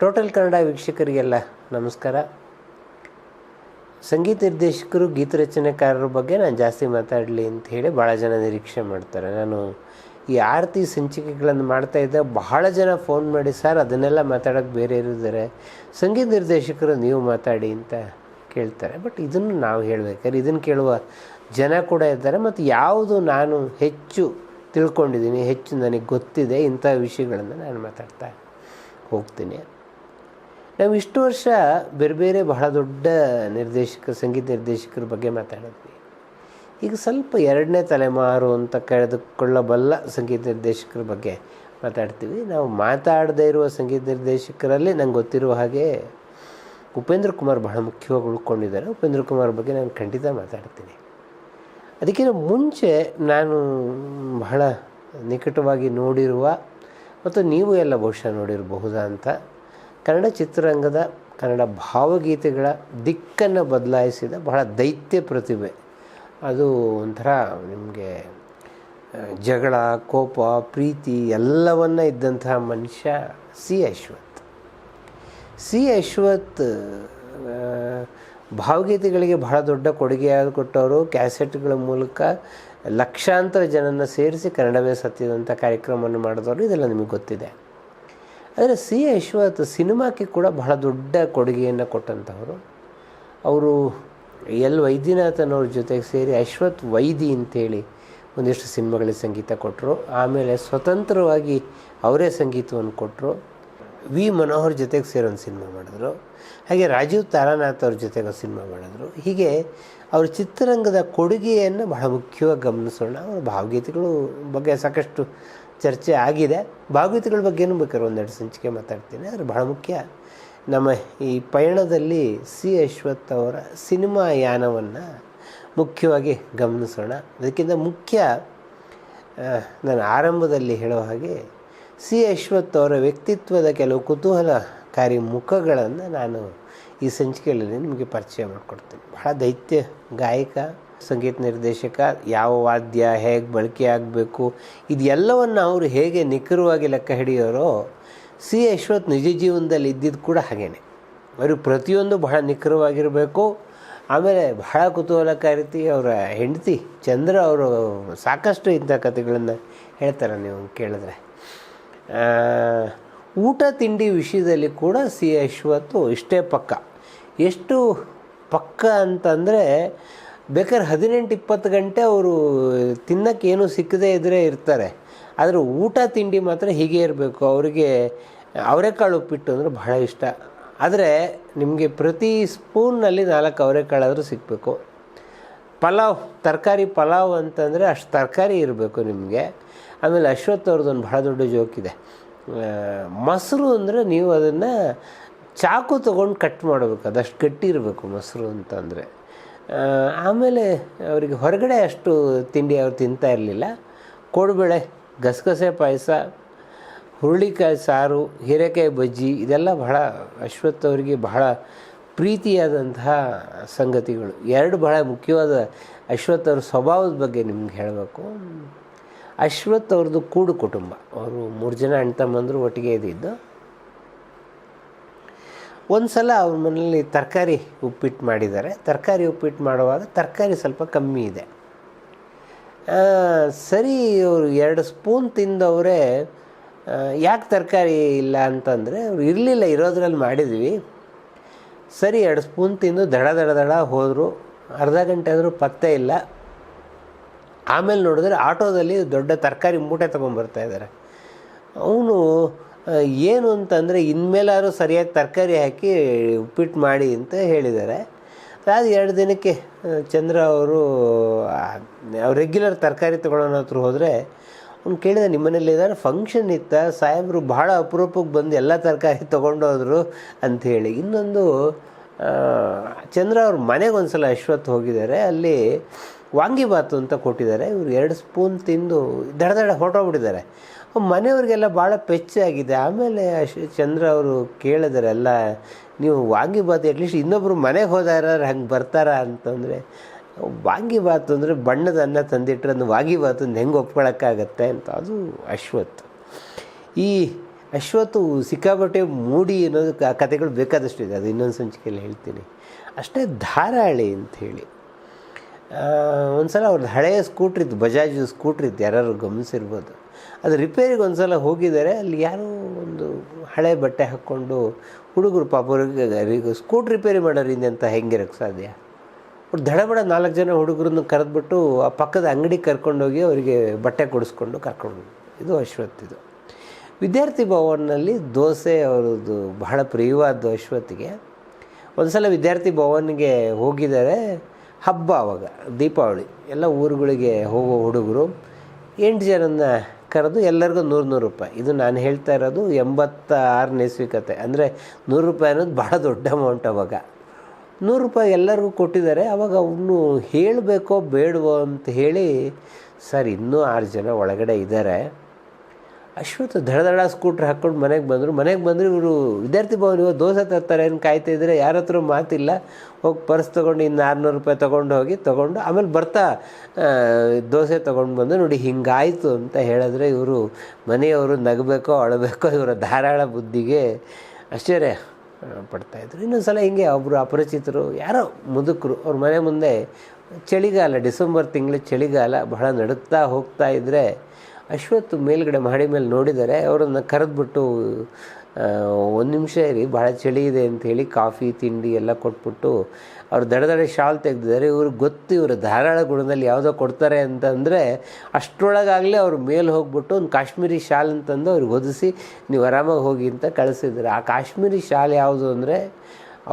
Total Kannada ವೀಕ್ಷಕರಿಗೆಲ್ಲ ನಮಸ್ಕಾರ. ಸಂಗೀತ ನಿರ್ದೇಶಕರು, ಗೀತ ರಚನೆಕಾರರ ಬಗ್ಗೆ ನಾನು ಜಾಸ್ತಿ ಮಾತಾಡಲಿ ಅಂತ ಹೇಳಿ ಭಾಳ ಜನ ನಿರೀಕ್ಷೆ ಮಾಡ್ತಾರೆ. ನಾನು ಈ ಆರತಿ ಸಂಚಿಕೆಗಳನ್ನು ಮಾಡ್ತಾ ಇದ್ದೆ. ಬಹಳ ಜನ ಫೋನ್ ಮಾಡಿ, ಸರ್, ಅದನ್ನೆಲ್ಲ ಮಾತಾಡೋಕ್ಕೆ ಬೇರೆ ಇರಿದ್ದಾರೆ ಸಂಗೀತ ನಿರ್ದೇಶಕರು ನೀವು ಮಾತಾಡಿ ಅಂತ ಕೇಳ್ತಾರೆ. ಬಟ್ ಇದನ್ನು ನಾವು ಹೇಳಬೇಕಾದ್ರೆ, ಇದನ್ನು ಕೇಳುವ ಜನ ಕೂಡ ಇದ್ದಾರೆ. ಮತ್ತು ಯಾವುದು ನಾನು ಹೆಚ್ಚು ತಿಳ್ಕೊಂಡಿದ್ದೀನಿ, ಹೆಚ್ಚು ನನಗೆ ಗೊತ್ತಿದೆ ಇಂಥ ವಿಷಯಗಳನ್ನು ನಾನು ಮಾತಾಡ್ತಾ ಹೋಗ್ತೀನಿ ನಾವು ಇಷ್ಟು ವರ್ಷ ಬೇರೆ ಬೇರೆ ಬಹಳ ದೊಡ್ಡ ನಿರ್ದೇಶಕ, ಸಂಗೀತ ನಿರ್ದೇಶಕರ ಬಗ್ಗೆ ಮಾತಾಡಿದ್ವಿ. ಈಗ ಸ್ವಲ್ಪ ಎರಡನೇ ತಲೆಮಾರು ಅಂತ ಕಳೆದುಕೊಳ್ಳಬಲ್ಲ ಸಂಗೀತ ನಿರ್ದೇಶಕರ ಬಗ್ಗೆ ಮಾತಾಡ್ತೀವಿ. ನಾವು ಮಾತಾಡದೇ ಇರುವ ಸಂಗೀತ ನಿರ್ದೇಶಕರಲ್ಲಿ ನಂಗೆ ಗೊತ್ತಿರುವ ಹಾಗೆ ಉಪೇಂದ್ರ ಕುಮಾರ್ ಬಹಳ ಮುಖ್ಯವಾಗಿ ಉಳ್ಕೊಂಡಿದ್ದಾರೆ. ಉಪೇಂದ್ರ ಕುಮಾರ್ ಬಗ್ಗೆ ನಾನು ಖಂಡಿತ ಮಾತಾಡ್ತೀನಿ. ಅದಕ್ಕಿಂತ ಮುಂಚೆ ನಾನು ಬಹಳ ನಿಕಟವಾಗಿ ನೋಡಿರುವ ಮತ್ತು ನೀವು ಎಲ್ಲ ಬಹುಶಃ ನೋಡಿರಬಹುದಾ ಅಂತ ಕನ್ನಡ ಚಿತ್ರರಂಗದ ಕನ್ನಡ ಭಾವಗೀತೆಗಳ ದಿಕ್ಕನ್ನು ಬದಲಾಯಿಸಿದ ಬಹಳ ದೈತ್ಯ ಪ್ರತಿಭೆ. ಅದು ಒಂಥರ ನಿಮಗೆ ಜಗಳ, ಕೋಪ, ಪ್ರೀತಿ ಎಲ್ಲವನ್ನ ಇದ್ದಂತಹ ಮನುಷ್ಯ ಸಿ ಅಶ್ವಥ್. ಸಿ ಅಶ್ವಥ್ ಭಾವಗೀತೆಗಳಿಗೆ ಬಹಳ ದೊಡ್ಡ ಕೊಡುಗೆಯಾಗಿ ಕೊಟ್ಟವರು. ಕ್ಯಾಸೆಟ್ಗಳ ಮೂಲಕ ಲಕ್ಷಾಂತರ ಜನನ ಸೇರಿಸಿ ಕನ್ನಡವೇ ಸತ್ತಿದಂಥ ಕಾರ್ಯಕ್ರಮವನ್ನು ಮಾಡಿದವರು. ಇದೆಲ್ಲ ನಿಮಗೆ ಗೊತ್ತಿದೆ. ಆದರೆ ಸಿ ಅಶ್ವಥ್ ಸಿನಿಮಾಕ್ಕೆ ಕೂಡ ಬಹಳ ದೊಡ್ಡ ಕೊಡುಗೆಯನ್ನು ಕೊಟ್ಟಂಥವರು. ಅವರು ಎಲ್ ವೈದ್ಯನಾಥನ್ ಅವ್ರ ಜೊತೆಗೆ ಸೇರಿ ಅಶ್ವಥ್ ವೈದಿ ಅಂತೇಳಿ ಒಂದಿಷ್ಟು ಸಿನಿಮಾಗಳಿಗೆ ಸಂಗೀತ ಕೊಟ್ಟರು ಆಮೇಲೆ ಸ್ವತಂತ್ರವಾಗಿ ಅವರೇ ಸಂಗೀತವನ್ನು ಕೊಟ್ಟರು ವಿ ಮನೋಹರ್ ಜೊತೆಗೆ ಸೇರಿ ಒಂದು ಸಿನಿಮಾ ಮಾಡಿದ್ರು. ಹಾಗೆ ರಾಜೀವ್ ತಾರಾನಾಥ್ ಅವ್ರ ಜೊತೆಗೆ ಒಂದು ಸಿನಿಮಾ ಮಾಡಿದ್ರು. ಹೀಗೆ ಅವ್ರ ಚಿತ್ರರಂಗದ ಕೊಡುಗೆಯನ್ನು ಬಹಳ ಮುಖ್ಯವಾಗಿ ಗಮನಿಸೋಣ. ಅವರ ಭಾವಗೀತೆಗಳು ಬಗ್ಗೆ ಸಾಕಷ್ಟು ಚರ್ಚೆ ಆಗಿದೆ. ಭಾವಗೀತೆಗಳ ಬಗ್ಗೆನೂ ಬೇಕಾದ್ರೆ ಒಂದೆರಡು ಸಂಚಿಕೆ ಮಾತಾಡ್ತೀನಿ. ಆದರೆ ಬಹಳ ಮುಖ್ಯ. ನಮ್ಮ ಈ ಪಯಣದಲ್ಲಿ ಸಿ ಅಶ್ವಥ್ ಅವರ ಸಿನಿಮಾ ಯಾನವನ್ನು ಮುಖ್ಯವಾಗಿ ಗಮನಿಸೋಣ. ಅದಕ್ಕಿಂತ ಮುಖ್ಯ ನಾನು ಆರಂಭದಲ್ಲಿ ಹೇಳೋ ಹಾಗೆ ಸಿ ಅಶ್ವಥ್ ಅವರ ವ್ಯಕ್ತಿತ್ವದ ಕೆಲವು ಕುತೂಹಲಕಾರಿ ಮುಖಗಳನ್ನು ನಾನು ಈ ಸಂಚಿಕೆಯಲ್ಲಿ ನಿಮಗೆ ಪರಿಚಯ ಮಾಡಿಕೊಡ್ತೀನಿ. ಬಹಳ ದೈತ್ಯ, ಗಾಯಕ ಸಂಗೀತ ನಿರ್ದೇಶಕ, ಯಾವ ವಾದ್ಯ ಹೇಗೆ ಬಳಕೆ ಆಗಬೇಕು, ಇದೆಲ್ಲವನ್ನು ಅವರು ಹೇಗೆ ನಿಖರವಾಗಿ ಲೆಕ್ಕ ಹಿಡಿಯೋರೋ, ಸಿ ಯಶ್ವಥ್ ನಿಜ ಜೀವನದಲ್ಲಿ ಇದ್ದಿದ್ದು ಕೂಡ ಹಾಗೇ ಅವರು ಪ್ರತಿಯೊಂದು ಬಹಳ ನಿಖರವಾಗಿರಬೇಕು. ಆಮೇಲೆ ಬಹಳ ಕುತೂಹಲಕಾರಿತಿ ಅವರ ಹೆಂಡತಿ ಚಂದ್ರ ಅವರು ಸಾಕಷ್ಟು ಇಂಥ ಕಥೆಗಳನ್ನು ಹೇಳ್ತಾರೆ ನೀವು ಕೇಳಿದ್ರೆ. ಊಟ ತಿಂಡಿ ವಿಷಯದಲ್ಲಿ ಕೂಡ ಸಿ ಅಶ್ವತ್ತು ಇಷ್ಟೇ ಪಕ್ಕ. ಎಷ್ಟು ಪಕ್ಕ ಅಂತಂದರೆ ಬೇಕಾದ್ರೆ ಹದಿನೆಂಟು ಇಪ್ಪತ್ತು ಗಂಟೆ ಅವರು ತಿನ್ನಕ್ಕೆ ಸಿಕ್ಕದೇ ಇದ್ದರೆ ಇರ್ತಾರೆ. ಆದರೆ ಊಟ ತಿಂಡಿ ಮಾತ್ರ ಹೀಗೆ ಇರಬೇಕು. ಅವರಿಗೆ ಅವರೆಕಾಳು ಉಪ್ಪಿಟ್ಟು ಅಂದರೆ ಬಹಳ ಇಷ್ಟ. ಆದರೆ ನಿಮಗೆ ಪ್ರತಿ ಸ್ಪೂನ್ನಲ್ಲಿ ನಾಲ್ಕು ಅವರೆಕಾಳಾದರೂ ಸಿಗಬೇಕು ಪಲಾವ್, ತರಕಾರಿ ಪಲಾವ್ ಅಂತಂದರೆ ಅಷ್ಟು ತರಕಾರಿ ಇರಬೇಕು ನಿಮಗೆ. ಆಮೇಲೆ ಅಶ್ವಥ್ ಅವ್ರದ್ದೊಂದು ಬಹಳ ದೊಡ್ಡ ಜೋಕಿದೆ ಮೊಸರು ಅಂದರೆ ನೀವು ಅದನ್ನು ಚಾಕು ತೊಗೊಂಡು ಕಟ್ ಮಾಡಬೇಕು. ಅದಷ್ಟು ಗಟ್ಟಿ ಇರಬೇಕು ಮೊಸರು ಅಂತಂದರೆ. ಆಮೇಲೆ ಅವರಿಗೆ ಹೊರಗಡೆ ಅಷ್ಟು ತಿಂಡಿ ಅವ್ರು ತಿಂತಾ ಇರಲಿಲ್ಲ. ಕೋಡುಬೇಳೆ, ಗಸಗಸೆ ಪಾಯಸ, ಹುರುಳಿಕಾಯಿ ಸಾರು, ಹೀರೆಕಾಯಿ ಬಜ್ಜಿ, ಇದೆಲ್ಲ ಬಹಳ ಅಶ್ವಥ್ ಅವರಿಗೆ ಬಹಳ ಪ್ರೀತಿಯಾದಂತಹ ಸಂಗತಿಗಳು. ಎರಡು ಬಹಳ ಮುಖ್ಯವಾದ ಅಶ್ವತ್ ಅವ್ರ ಸ್ವಭಾವದ ಬಗ್ಗೆ ನಿಮ್ಗೆ ಹೇಳಬೇಕು. ಅಶ್ವತ್ ಅವ್ರದ್ದು ಕೂಡು ಕುಟುಂಬ. ಅವರು ಮೂರು ಜನ ಅಣ್ಣ ತಮ್ಮಂದರು ಒಟ್ಟಿಗೆ ಇದ್ದಿದ್ದು. ಒಂದು ಸಲ ಅವ್ರ ಮನೇಲಿ ತರಕಾರಿ ಉಪ್ಪಿಟ್ಟು ಮಾಡಿದ್ದಾರೆ. ತರಕಾರಿ ಉಪ್ಪಿಟ್ಟು ಮಾಡುವಾಗ ತರಕಾರಿ ಸ್ವಲ್ಪ ಕಮ್ಮಿ ಇದೆ. ಸರಿ ಅವರು ಎರಡು ಸ್ಪೂನ್ ತಿಂದವರೇ ಯಾಕೆ ತರಕಾರಿ ಇಲ್ಲ ಅಂತಂದರೆ, ಅವ್ರು ಇರಲಿಲ್ಲ, ಇರೋದ್ರಲ್ಲಿ ಮಾಡಿದ್ವಿ. ಸರಿ, ಎರಡು ಸ್ಪೂನ್ ತಿಂದು ದಡ ದಡ ದಡ ಹೋದರು. ಅರ್ಧ ಗಂಟೆ ಆದರೂ ಪತ್ತೆ ಇಲ್ಲ. ಆಮೇಲೆ ನೋಡಿದ್ರೆ ಆಟೋದಲ್ಲಿ ದೊಡ್ಡ ತರಕಾರಿ ಮೂಟೆ ತೊಗೊಂಬರ್ತಾ ಇದ್ದಾರೆ. ಅವನು ಏನು ಅಂತಂದರೆ ಇನ್ಮೇಲಾದ್ರೂ ಸರಿಯಾಗಿ ತರಕಾರಿ ಹಾಕಿ ಉಪ್ಪಿಟ್ಟು ಮಾಡಿ ಅಂತ ಹೇಳಿದ್ದಾರೆ. ಅದು ಎರಡು ದಿನಕ್ಕೆ ಚಂದ್ರ ಅವರು ಅವ್ರು ರೆಗ್ಯುಲರ್ ತರಕಾರಿ ತೊಗೊಳೋನ ಹತ್ರ ಹೋದರೆ ಅವ್ನು ಕೇಳಿದ ನಿಮ್ಮನೇಲಿ ಇದ್ದಾರೆ ಫಂಕ್ಷನ್ ಇತ್ತ? ಸಾಹೇಬರು ಭಾಳ ಅಪರೂಪಕ್ಕೆ ಬಂದು ಎಲ್ಲ ತರಕಾರಿ ತೊಗೊಂಡೋದ್ರು ಅಂಥೇಳಿ ಇನ್ನೊಂದು ಚಂದ್ರ ಅವ್ರ ಮನೆಗೆ ಒಂದು ಸಲ ಅಶ್ವತ್ ಹೋಗಿದ್ದಾರೆ. ಅಲ್ಲಿ ವಾಂಗಿಬಾತು ಅಂತ ಕೊಟ್ಟಿದ್ದಾರೆ. ಇವರು ಎರಡು ಸ್ಪೂನ್ ತಿಂದು ದಡ ದಡ ಹೊರಟೋಗ್ಬಿಟ್ಟಿದ್ದಾರೆ. ಮನೆಯವ್ರಿಗೆಲ್ಲ ಭಾಳ ಪೆಚ್ಚಾಗಿದೆ. ಆಮೇಲೆ ಚಂದ್ರ ಅವರು ಕೇಳಿದಾರೆ ಎಲ್ಲ ನೀವು ವಾಂಗಿಬಾತ್ ಅಟ್ಲೀಸ್ಟ್ ಇನ್ನೊಬ್ಬರು ಮನೆಗೆ ಹೋದಾರ ಹಂಗೆ ಬರ್ತಾರ? ಅಂತಂದರೆ ವಾಂಗಿಬಾತು ಅಂದರೆ ಬಣ್ಣದ ಅನ್ನ ತಂದಿಟ್ರೆ ಅದು ವಾಂಗಿಬಾತು ಹೆಂಗೆ ಒಪ್ಕೊಳಕ್ಕಾಗತ್ತೆ? ಅಂತ. ಅದು ಅಶ್ವತ್ ಈ ಅಶ್ವತ್ತು ಸಿಕ್ಕಾಪಟ್ಟೆ ಮೂಡಿ ಅನ್ನೋದು ಕಥೆಗಳು ಬೇಕಾದಷ್ಟು ಇದೆ ಅದು ಇನ್ನೊಂದು ಸಂಚಿಕೆಯಲ್ಲಿ ಹೇಳ್ತೀನಿ. ಅಷ್ಟೇ ಧಾರಾಳಿ ಅಂಥೇಳಿ ಒಂದು ಸಲ ಅವ್ರದ್ದು ಹಳೆಯ ಸ್ಕೂಟ್ರ್ ಇತ್ತು ಬಜಾಜ್ ಸ್ಕೂಟ್ರ್ ಇತ್ತು ಯಾರು ಗಮನಿಸಿರ್ಬೋದು. ಅದು ರಿಪೇರಿಗೆ ಒಂದು ಸಲ ಹೋಗಿದ್ದಾರೆ, ಅಲ್ಲಿ ಯಾರೋ ಒಂದು ಹಳೆ ಬಟ್ಟೆ ಹಾಕ್ಕೊಂಡು ಹುಡುಗರು ಪಾಪ ಅವ್ರಿಗೆ ಸ್ಕೂಟ್ರ್ ರಿಪೇರಿ ಮಾಡೋರಿಂದ ಅಂತ ಹೆಂಗಿರಕ್ಕೆ ಸಾಧ್ಯ? ಅವ್ರು ದಡಬಡ ನಾಲ್ಕು ಜನ ಹುಡುಗರನ್ನು ಕರೆದ್ಬಿಟ್ಟು ಆ ಪಕ್ಕದ ಅಂಗಡಿ ಕರ್ಕೊಂಡೋಗಿ ಅವರಿಗೆ ಬಟ್ಟೆ ಕೊಡಿಸ್ಕೊಂಡು ಕರ್ಕೊಂಡು ಇದು ಅಶ್ವತ್ತಿದು ವಿದ್ಯಾರ್ಥಿ ಭವನ್ನಲ್ಲಿ ದೋಸೆ ಅವರದ್ದು ಬಹಳ ಪ್ರಿಯವಾದ ಅಶ್ವತ್ತಿಗೆ ಒಂದು ಸಲ ವಿದ್ಯಾರ್ಥಿ ಭವನ್ಗೆ ಹೋಗಿದ್ದಾರೆ. ಹಬ್ಬ ಅವಾಗ, ದೀಪಾವಳಿ, ಎಲ್ಲ ಊರುಗಳಿಗೆ ಹೋಗೋ ಹುಡುಗರು ಎಂಟು ಜನನ ಕರೆದು ಎಲ್ಲರಿಗೂ ನೂರು ನೂರು ರೂಪಾಯಿ. ಇದು ನಾನು ಹೇಳ್ತಾ ಇರೋದು ಎಂಬತ್ತ ಆರನೇ ಕತೆ ಅಂದರೆ ನೂರು ರೂಪಾಯಿ ಅನ್ನೋದು ಭಾಳ ದೊಡ್ಡ ಅಮೌಂಟ್ ಅವಾಗ. ನೂರು ರೂಪಾಯಿ ಎಲ್ಲರಿಗೂ ಕೊಟ್ಟಿದ್ದಾರೆ. ಅವಾಗ ಅವನು ಹೇಳಬೇಕೋ ಬೇಡವೋ ಅಂತ ಹೇಳಿ, ಸರ್, ಇನ್ನೂ ಆರು ಜನ ಒಳಗಡೆ ಇದ್ದಾರೆ. ಅಶ್ವತ್ಥ ದಡ ಸ್ಕೂಟ್ರ್ ಹಾಕ್ಕೊಂಡು ಮನೆಗೆ ಬಂದರು. ಮನೆಗೆ ಬಂದರೆ ಇವರು, ವಿದ್ಯಾರ್ಥಿ ಭವನ ಇವಾಗ ದೋಸೆ ತರ್ತಾರೆ, ಏನು ಕಾಯ್ತಾ ಇದ್ದರೆ? ಯಾರ ಹತ್ರ ಮಾತಿಲ್ಲ. ಹೋಗಿ ಪರ್ಸ್ ತೊಗೊಂಡು ಇನ್ನು ಆರುನೂರು ರೂಪಾಯಿ ತೊಗೊಂಡು ಹೋಗಿ ತೊಗೊಂಡು ಆಮೇಲೆ ಬರ್ತಾ ದೋಸೆ ತೊಗೊಂಡು ಬಂದು ನೋಡಿ ಹಿಂಗಾಯಿತು ಅಂತ ಹೇಳಿದ್ರೆ ಇವರು ಮನೆಯವರು ನಗಬೇಕೋ, ಅಳಬೇಕೋ ಇವರ ಧಾರಾಳ ಬುದ್ಧಿಗೆ ಆಶ್ಚರ್ಯ ಪಡ್ತಾಯಿದ್ರು ಇನ್ನೊಂದು ಸಲ ಹಿಂಗೆ ಒಬ್ಬರು ಅಪರಿಚಿತರು, ಯಾರೋ ಮುದುಕರು, ಅವ್ರ ಮನೆ ಮುಂದೆ ಚಳಿಗಾಲ, ಡಿಸೆಂಬರ್ ತಿಂಗಳು ಚಳಿಗಾಲ ಬಹಳ ನಡುತ್ತಾ ಹೋಗ್ತಾ ಇದ್ದರೆ ಅಶ್ವತ್ತು ಮೇಲ್ಗಡೆ ಮಹಡಿ ಮೇಲೆ ನೋಡಿದ್ದಾರೆ ಅವರನ್ನು ಕರೆದ್ಬಿಟ್ಟು ಒಂದು ನಿಮಿಷ ಇರಿ, ಭಾಳ ಚಳಿ ಇದೆ ಅಂತ ಹೇಳಿ ಕಾಫಿ, ತಿಂಡಿ ಎಲ್ಲ ಕೊಟ್ಬಿಟ್ಟು ಅವ್ರು ದಡ ದಡ ಶಾಲ್ ತೆಗೆದಿದ್ದಾರೆ. ಇವ್ರಿಗೆ ಗೊತ್ತು ಇವರು ಧಾರಾಳ ಗುಣದಲ್ಲಿ ಯಾವುದೋ ಕೊಡ್ತಾರೆ ಅಂತಂದರೆ ಅಷ್ಟರೊಳಗಾಗಲೇ ಅವರು ಮೇಲೆ ಹೋಗ್ಬಿಟ್ಟು ಒಂದು ಕಾಶ್ಮೀರಿ ಶಾಲ್ ಅಂತಂದು ಅವ್ರಿಗೆ ಹೊದಿಸಿ, ನೀವು ಆರಾಮಾಗಿ ಹೋಗಿ ಅಂತ ಕಳಿಸಿದ್ರು. ಆ ಕಾಶ್ಮೀರಿ ಶಾಲ್ ಯಾವುದು ಅಂದರೆ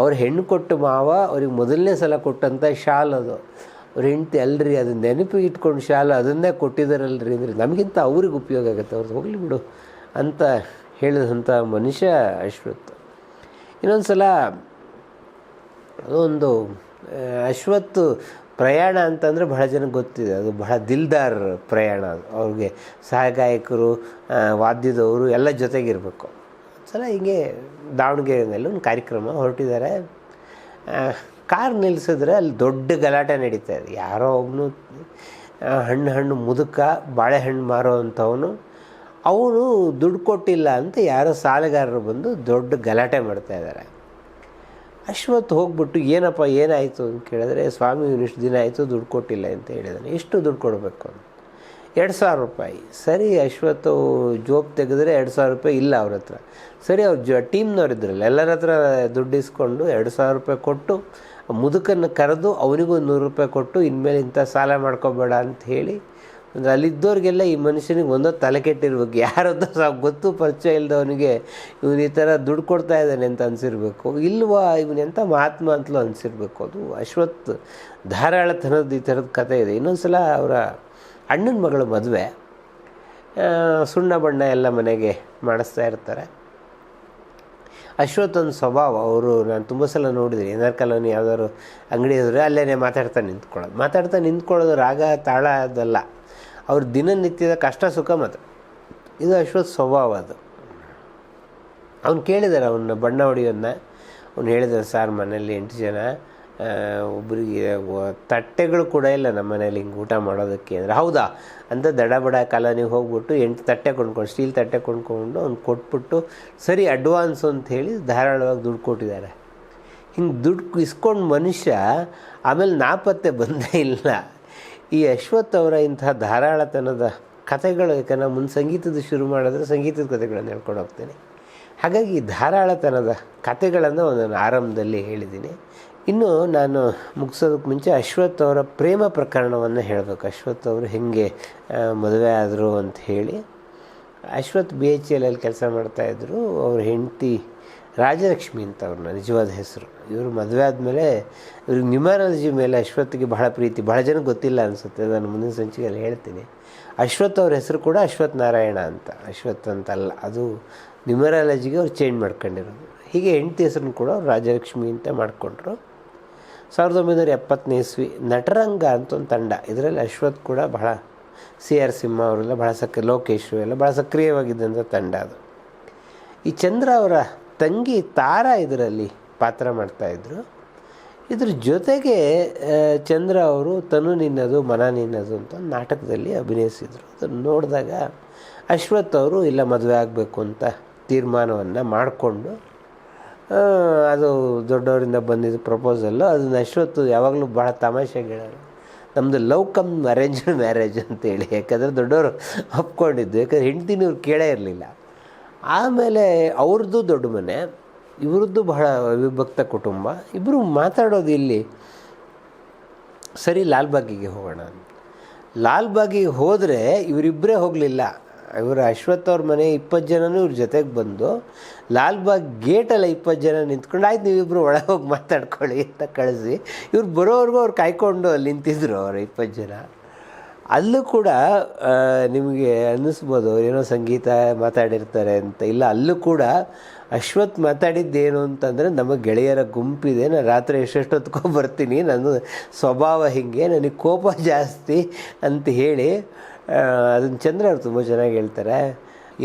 ಅವ್ರ ಹೆಣ್ಣು ಕೊಟ್ಟು ಮಾವ ಅವ್ರಿಗೆ ಮೊದಲನೇ ಸಲ ಕೊಟ್ಟಂಥ ಶಾಲ್ ಅದು. ಅವ್ರ ಹೆಂಡ್ತಿ ಅಲ್ರಿ ಅದು ನೆನಪು ಇಟ್ಕೊಂಡು ಶಾಲ ಅದನ್ನೇ ಕೊಟ್ಟಿದ್ದಾರಲ್ರಿ ಅಂದರೆ ನಮಗಿಂತ ಅವ್ರಿಗೆ ಉಪಯೋಗ ಆಗುತ್ತೆ. ಅವ್ರದ್ದು ಹೋಗಲಿ ಬಿಡು ಅಂತ ಹೇಳಿದಂಥ ಮನುಷ್ಯ ಅಶ್ವತ್ ಇನ್ನೊಂದು ಸಲ ಅದೊಂದು ಅಶ್ವತ್ತು ಪ್ರಯಾಣ ಅಂತಂದರೆ ಬಹಳ ಜನಕ್ಕೆ ಗೊತ್ತಿದೆ. ಅದು ಬಹಳ ದಿಲ್ದಾರ್ ಪ್ರಯಾಣ ಅದು. ಅವ್ರಿಗೆ ಸಹಗಾಯಕರು ವಾದ್ಯದವರು ಎಲ್ಲ ಜೊತೆಗಿರಬೇಕು. ಸಲ ಹೀಗೆ ದಾವಣಗೆರೆಯಲ್ಲಿ ಒಂದು ಕಾರ್ಯಕ್ರಮ ಹೊರಟಿದ್ದಾರೆ. ಕಾರ್ ನಿಲ್ಲಿಸಿದ್ರೆ ಅಲ್ಲಿ ದೊಡ್ಡ ಗಲಾಟೆ ನಡೀತಾ ಇದೆ. ಯಾರೋ ಒಬ್ಬನು ಹಣ್ಣು ಹಣ್ಣು ಮುದುಕ ಬಾಳೆಹಣ್ಣು ಮಾರೋ ಅಂಥವನು ಅವನು ದುಡ್ಡು ಕೊಟ್ಟಿಲ್ಲ ಅಂತ ಯಾರೋ ಸಾಲಗಾರರು ಬಂದು ದೊಡ್ಡ ಗಲಾಟೆ ಮಾಡ್ತಾ ಇದ್ದಾರೆ. ಅಶ್ವತ್ ಹೋಗ್ಬಿಟ್ಟು, ಏನಪ್ಪ, ಏನಾಯಿತು? ಅಂತ ಕೇಳಿದ್ರೆ, ಸ್ವಾಮಿ ಇಷ್ಟು ದಿನ ಆಯಿತು, ದುಡ್ಡು ಕೊಟ್ಟಿಲ್ಲ ಅಂತ ಹೇಳಿದಾನೆ. ಎಷ್ಟು ದುಡ್ಡು ಕೊಡಬೇಕು? ಅಂತ. ಎರಡು ಸಾವಿರ ರೂಪಾಯಿ. ಸರಿ ಅಶ್ವತ್ ಜೋಬ್ ತೆಗೆದ್ರೆ ಎರಡು ಸಾವಿರ ರೂಪಾಯಿ ಇಲ್ಲ ಅವ್ರ ಹತ್ರ. ಸರಿ, ಅವ್ರ ಜ ಟೀಮ್ನವ್ರು ಇದ್ರಲ್ಲ ಎಲ್ಲರ ಹತ್ರ ದುಡ್ಡು ಇಸ್ಕೊಂಡು ಎರಡು ಸಾವಿರ ರೂಪಾಯಿ ಕೊಟ್ಟು ಮುದುಕನ್ನು ಕರೆದು ಅವನಿಗೂ ನೂರು ರೂಪಾಯಿ ಕೊಟ್ಟು ಇನ್ಮೇಲೆ ಇಂಥ ಸಾಲ ಮಾಡ್ಕೋಬೇಡ ಅಂತ ಹೇಳಿ, ಅಂದರೆ ಅಲ್ಲಿದ್ದವ್ರಿಗೆಲ್ಲ ಈ ಮನುಷ್ಯನಿಗೆ ಒಂದೋ ತಲೆ ಕೆಟ್ಟಿರ್ಬೇಕು. ಯಾರದ್ದು ಸಹ ಗೊತ್ತು ಪರಿಚಯ ಇಲ್ಲದವನಿಗೆ ಇವನು ಈ ಥರ ದುಡ್ಡು ಕೊಡ್ತಾ ಇದ್ದಾನೆ ಅಂತ ಅನಿಸಿರ್ಬೇಕು. ಇಲ್ವಾ ಇವನು ಎಂಥ ಮಹಾತ್ಮ ಅಂತಲೂ ಅನಿಸಿರ್ಬೇಕು. ಅದು ಅಶ್ವತ್ ಧಾರಾಳತನದ ಈ ಥರದ ಕಥೆ ಇದೆ. ಇನ್ನೊಂದು ಸಲ ಅವರ ಅಣ್ಣನ ಮಗಳ ಮದುವೆ ಸುಣ್ಣ ಬಣ್ಣ ಎಲ್ಲ ಮನೆಗೆ ಮಾಡಿಸ್ತಾ ಇರ್ತಾರೆ. ಅಶ್ವತ್ ಒಂದು ಸ್ವಭಾವ, ಅವರು ನಾನು ತುಂಬ ಸಲ ನೋಡಿದ್ದೀನಿ. ಏನಾರ್ ಕಾಲೋನಿ ಯಾವ್ದಾದ್ರು ಅಂಗಡಿ ಇದ್ರೆ ಅಲ್ಲೇ ಮಾತಾಡ್ತಾ ನಿಂತ್ಕೊಳ್ಳೋದು. ಮಾತಾಡ್ತಾ ನಿಂತ್ಕೊಳ್ಳೋದು ರಾಗ ತಾಳ ಅದಲ್ಲ. ಅವ್ರ ದಿನನಿತ್ಯದ ಕಷ್ಟ, ಸುಖ ಮಾತ್ರ. ಇದು ಅಶ್ವತ್ ಸ್ವಭಾವ ಅದು. ಅವ್ನು ಕೇಳಿದಾರೆ ಅವನ್ನ ಬಣ್ಣ ಹೊಡಿಯೋನ್ನ ಅವ್ನು ಹೇಳಿದ ಸರ್ ಮನೇಲಿ ಎಂಟು ಜನ ವ- ತಟ್ಟೆಗಳು ಕೂಡ ಇಲ್ಲ ನಮ್ಮ ಮನೇಲಿ ಹಿಂಗೆ ಊಟ ಮಾಡೋದಕ್ಕೆ ಅಂದರೆ. ಹೌದಾ? ಅಂತ ದಡ ಬಡ ಕಾಲೋನಿಗೆ ಹೋಗ್ಬಿಟ್ಟು ಎಂಟು ತಟ್ಟೆ ಕೊಂಡ್ಕೊಂಡು, ಸ್ಟೀಲ್ ತಟ್ಟೆ ಕೊಂಡ್ಕೊಂಡು ಅವ್ನು ಕೊಟ್ಬಿಟ್ಟು ಸರಿ ಅಡ್ವಾನ್ಸ್ ಅಂತ ಹೇಳಿ ಧಾರಾಳವಾಗಿ ದುಡ್ಡು ಕೊಟ್ಟಿದ್ದಾರೆ. ಹಿಂಗೆ ದುಡ್ಡು ಇಸ್ಕೊಂಡು ಮನುಷ್ಯ ಆಮೇಲೆ ನಾಪತ್ತೆ ಬಂದೇ ಇಲ್ಲ. ಈ ಅಶ್ವಥ್ ಅವರ ಇಂತಹ ಧಾರಾಳತನದ ಕಥೆಗಳು, ಯಾಕಂದ್ರೆ ಮುಂದೆ ಸಂಗೀತದ ಶುರು ಮಾಡಿದ್ರೆ ಸಂಗೀತದ ಕಥೆಗಳನ್ನು ಹೇಳ್ಕೊಂಡು ಹೋಗ್ತೇನೆ. ಹಾಗಾಗಿ ಧಾರಾಳತನದ ಕಥೆಗಳನ್ನು ಒಂದನ್ನು ಆರಂಭದಲ್ಲಿ ಹೇಳಿದ್ದೀನಿ. ಇನ್ನು ನಾನು ಮುಗಿಸೋದಕ್ಕೆ ಮುಂಚೆ ಅಶ್ವಥ್ ಅವರ ಪ್ರೇಮ ಪ್ರಕರಣವನ್ನು ಹೇಳಬೇಕು. ಅಶ್ವಥ್ ಅವರು ಹೇಗೆ ಮದುವೆ ಆದರು ಅಂತ ಹೇಳಿ. ಅಶ್ವಥ್ ಬಿ ಎಚ್ ಎಲ್ ಅಲ್ಲಿ ಕೆಲಸ ಮಾಡ್ತಾಯಿದ್ರು ಅವ್ರ ಹೆಂಡತಿ ರಾಜಲಕ್ಷ್ಮಿ ಅಂತ ಅವ್ರನ್ನ, ನಿಜವಾದ ಹೆಸರು. ಇವರು ಮದುವೆ ಆದಮೇಲೆ ಇವ್ರಿಗೆ ನ್ಯೂಮರಾಲಜಿ ಮೇಲೆ ಅಶ್ವಥ್ಗೆ ಬಹಳ ಪ್ರೀತಿ. ಬಹಳ ಜನ ಗೊತ್ತಿಲ್ಲ ಅನಿಸುತ್ತೆ. ನಾನು ಮುಂದಿನ ಸಂಚಿಕೆಯಲ್ಲಿ ಹೇಳ್ತೀನಿ. ಅಶ್ವಥ್ ಅವ್ರ ಹೆಸರು ಕೂಡ ಅಶ್ವಥ್ ನಾರಾಯಣ ಅಂತ. ಅಶ್ವಥ್ ಅಂತಲ್ಲ. ಅದು ನ್ಯೂಮರಾಲಜಿಗೆ ಅವ್ರು ಚೇಂಜ್ ಮಾಡ್ಕೊಂಡಿರೋದು. ಹೀಗೆ ಹೆಂಡತಿ ಹೆಸರನ್ನು ಕೂಡ ಅವ್ರು ರಾಜಲಕ್ಷ್ಮಿ ಅಂತ ಮಾಡಿಕೊಂಡ್ರು. ಸಾವಿರದ ಒಂಬೈನೂರ ಎಪ್ಪತ್ತನೇ ಇಸ್ವಿ ನಟರಂಗ ಅಂತ ಒಂದು ತಂಡ. ಇದರಲ್ಲಿ ಅಶ್ವಥ್ ಕೂಡ ಬಹಳ ಸಿ ಆರ್ ಸಿಂಹ ಅವರೆಲ್ಲ ಬಹಳ ಸಕ್ರಿ ಲೋಕೇಶ್ ಎಲ್ಲ ಬಹಳ ಸಕ್ರಿಯವಾಗಿದ್ದಂಥ ತಂಡ ಅದು. ಈ ಚಂದ್ರ ಅವರ ತಂಗಿ ತಾರಾ ಇದರಲ್ಲಿ ಪಾತ್ರ ಮಾಡ್ತಾಯಿದ್ರು ಇದ್ರ. ಜೊತೆಗೆ ಚಂದ್ರ ಅವರು ತನು ನಿನ್ನದು, ಮನ ನಿನ್ನದು ಅಂತ ನಾಟಕದಲ್ಲಿ ಅಭಿನಯಿಸಿದರು. ಅದನ್ನು ನೋಡಿದಾಗ ಅಶ್ವಥ್ ಅವರು, ಇಲ್ಲ ಮದುವೆ ಆಗಬೇಕು ಅಂತ ತೀರ್ಮಾನವನ್ನು ಮಾಡಿಕೊಂಡು ಅದು ದೊಡ್ಡವರಿಂದ ಬಂದಿದ್ದು ಪ್ರಪೋಸಲ್ಲು ಅದನ್ನ ಅಶ್ವತ್ತು ಯಾವಾಗಲೂ ಭಾಳ ತಮಾಷೆ ಹೇಳೋರು ನಮ್ಮದು ಲವ್ ಕಮ್ ಅರೇಂಜ್ ಮ್ಯಾರೇಜ್ ಅಂತೇಳಿ. ಯಾಕಂದರೆ ದೊಡ್ಡವರು ಒಪ್ಕೊಂಡಿದ್ದು, ಯಾಕಂದ್ರೆ ಹೆಂಡ್ತಿನವ್ರು ಕೇಳೇ ಇರಲಿಲ್ಲ. ಆಮೇಲೆ ಅವ್ರದ್ದು ದೊಡ್ಡ ಮನೆ, ಇವ್ರದ್ದು ಬಹಳ ವಿಭಕ್ತ ಕುಟುಂಬ. ಇಬ್ಬರು ಮಾತಾಡೋದು ಇಲ್ಲಿ, ಸರಿ ಲಾಲ್ಬಾಗಿಗೆ ಹೋಗೋಣ ಲಾಲ್ಬಾಗಿಗೆ ಹೋದರೆ ಇವರಿಬ್ಬರೇ ಹೋಗಲಿಲ್ಲ. ಇವರು ಅಶ್ವಥ್ ಅವ್ರ ಮನೆ ಇಪ್ಪತ್ತು ಜನನೂ ಇವ್ರ ಜೊತೆಗೆ ಬಂದು ಲಾಲ್ಬಾಗ್ ಗೇಟಲ್ಲ ಇಪ್ಪತ್ತು ಜನ ನಿಂತ್ಕೊಂಡು, ಆಯ್ತು ನೀವಿಬ್ಬರು ಒಳಗೆ ಹೋಗಿ ಮಾತಾಡ್ಕೊಳ್ಳಿ ಅಂತ ಕಳಿಸಿ. ಇವ್ರು ಬರೋವರೆಗೂ ಅವ್ರು ಕಾಯ್ಕೊಂಡು ಅಲ್ಲಿ ನಿಂತಿದ್ರು ಅವರು ಇಪ್ಪತ್ತು ಜನ. ಅಲ್ಲೂ ಕೂಡ ನಿಮಗೆ ಅನ್ನಿಸ್ಬೋದು ಏನೋ ಸಂಗೀತ ಮಾತಾಡಿರ್ತಾರೆ ಅಂತ. ಇಲ್ಲ, ಅಲ್ಲೂ ಕೂಡ ಅಶ್ವಥ್ ಮಾತಾಡಿದ್ದೇನು ಅಂತಂದರೆ, ನಮ್ಮ ಗೆಳೆಯರ ಗುಂಪಿದೆ ನಾನು ರಾತ್ರಿ ಎಷ್ಟೆಷ್ಟೊತ್ಕೊ ಬರ್ತೀನಿ, ನನ್ನ ಸ್ವಭಾವ ಹೀಗೆ, ನನಗೆ ಕೋಪ ಜಾಸ್ತಿ ಅಂತ ಹೇಳಿ ಅದನ್ನು ಚಂದ್ರ ಅವ್ರು ತುಂಬ ಚೆನ್ನಾಗಿ ಹೇಳ್ತಾರೆ.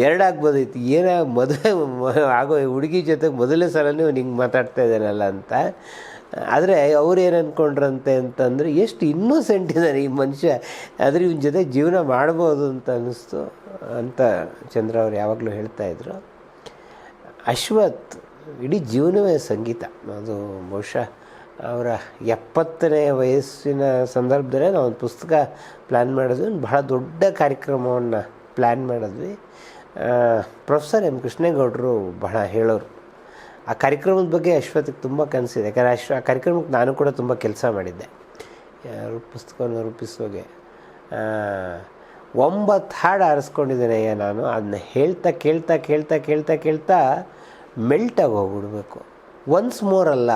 ಎರಡಾಗ್ಬೋದೈತಿ, ಏನ ಮದುವೆ ಆಗೋ ಹುಡುಗಿ ಜೊತೆಗೆ ಮೊದಲನೇ ಸಲನೇ ಹಿಂಗೆ ಮಾತಾಡ್ತಾ ಇದ್ದಾನಲ್ಲ ಅಂತ. ಆದರೆ ಅವ್ರು ಏನು ಅಂದ್ಕೊಂಡ್ರಂತೆ ಅಂತಂದರೆ ಎಷ್ಟು ಇನ್ನೋಸೆಂಟ್ ಇದ್ದಾರೆ ಈ ಮನುಷ್ಯ. ಆದರೆ ಇವನ ಜೊತೆ ಜೀವನ ಮಾಡ್ಬೋದು ಅಂತ ಅನ್ನಿಸ್ತು ಅಂತ ಚಂದ್ರ ಅವ್ರು ಯಾವಾಗಲೂ ಹೇಳ್ತಾಯಿದ್ರು ಅಶ್ವಥ್ ಇಡೀ ಜೀವನವೇ ಸಂಗೀತ. ಅದು ಬಹುಶಃ ಅವರ ಎಪ್ಪತ್ತನೇ ವಯಸ್ಸಿನ ಸಂದರ್ಭದಲ್ಲೇ ನಾವು ಒಂದು ಪುಸ್ತಕ ಪ್ಲ್ಯಾನ್ ಮಾಡಿದ್ವಿ. ಬಹಳ ದೊಡ್ಡ ಕಾರ್ಯಕ್ರಮವನ್ನು ಪ್ಲ್ಯಾನ್ ಮಾಡಿದ್ವಿ. ಪ್ರೊಫೆಸರ್ ಎಂ ಕೃಷ್ಣೇಗೌಡರು ಬಹಳ ಹೇಳೋರು. ಆ ಕಾರ್ಯಕ್ರಮದ ಬಗ್ಗೆ ಅಶ್ವತಿಗೆ ತುಂಬ ಕನಸಿದೆ. ಯಾಕಂದರೆ ಅಶ್ವ, ಆ ಕಾರ್ಯಕ್ರಮಕ್ಕೆ ನಾನು ಕೂಡ ತುಂಬ ಕೆಲಸ ಮಾಡಿದ್ದೆ. ಯಾರು ಪುಸ್ತಕವನ್ನು ರೂಪಿಸೋಗೆ ಒಂಬತ್ತು ಹಾಡು ನಾನು. ಅದನ್ನ ಹೇಳ್ತಾ ಕೇಳ್ತಾ ಕೇಳ್ತಾ ಕೇಳ್ತಾ ಕೇಳ್ತಾ ಮೆಲ್ಟಾಗಿ ಹೋಗ್ಬಿಡ್ಬೇಕು. ಒನ್ಸ್ ಮೋರ್ ಅಲ್ಲ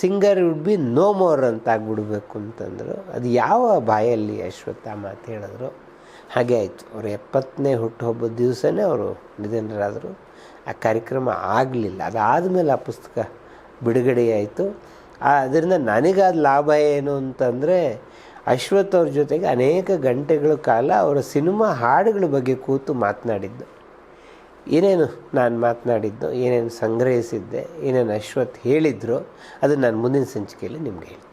singer would be no more ಅಂತ ಆಗ್ಬಿಡ್ಬೇಕು ಅಂತಂದರು. ಅದು ಯಾವ ಬಾಯಲ್ಲಿ ಅಶ್ವತ್ಥ ಮಾತು ಹೇಳಿದ್ರು? ಹಾಗೆ ಆಯಿತು. ಅವರು ಎಪ್ಪತ್ತನೇ ಹುಟ್ಟುಹಬ್ಬದ ದಿವಸನೇ ಅವರು ನಿಧನರಾದರು. ಆ ಕಾರ್ಯಕ್ರಮ ಆಗಲಿಲ್ಲ. ಅದಾದಮೇಲೆ ಆ ಪುಸ್ತಕ ಬಿಡುಗಡೆಯಾಯಿತು ಅದರಿಂದ ನನಗಾದ ಲಾಭ ಏನು ಅಂತಂದರೆ, ಅಶ್ವಥ್ ಅವ್ರ ಜೊತೆಗೆ ಅನೇಕ ಗಂಟೆಗಳ ಕಾಲ ಅವರ ಸಿನಿಮಾ ಹಾಡುಗಳ ಬಗ್ಗೆ ಕೂತು ಮಾತನಾಡಿದ್ದು. ಏನೇನು ನಾನು ಮಾತನಾಡಿದ್ದು, ಏನೇನು ಸಂಗ್ರಹಿಸಿದ್ದೆ, ಏನೇನು ಅಶ್ವಥ್ ಹೇಳಿದ್ರು ಅದನ್ನು ನಾನು ಮುಂದಿನ ಸಂಚಿಕೆಯಲ್ಲಿ ನಿಮ್ಗೆ ಹೇಳ್ತೀನಿ.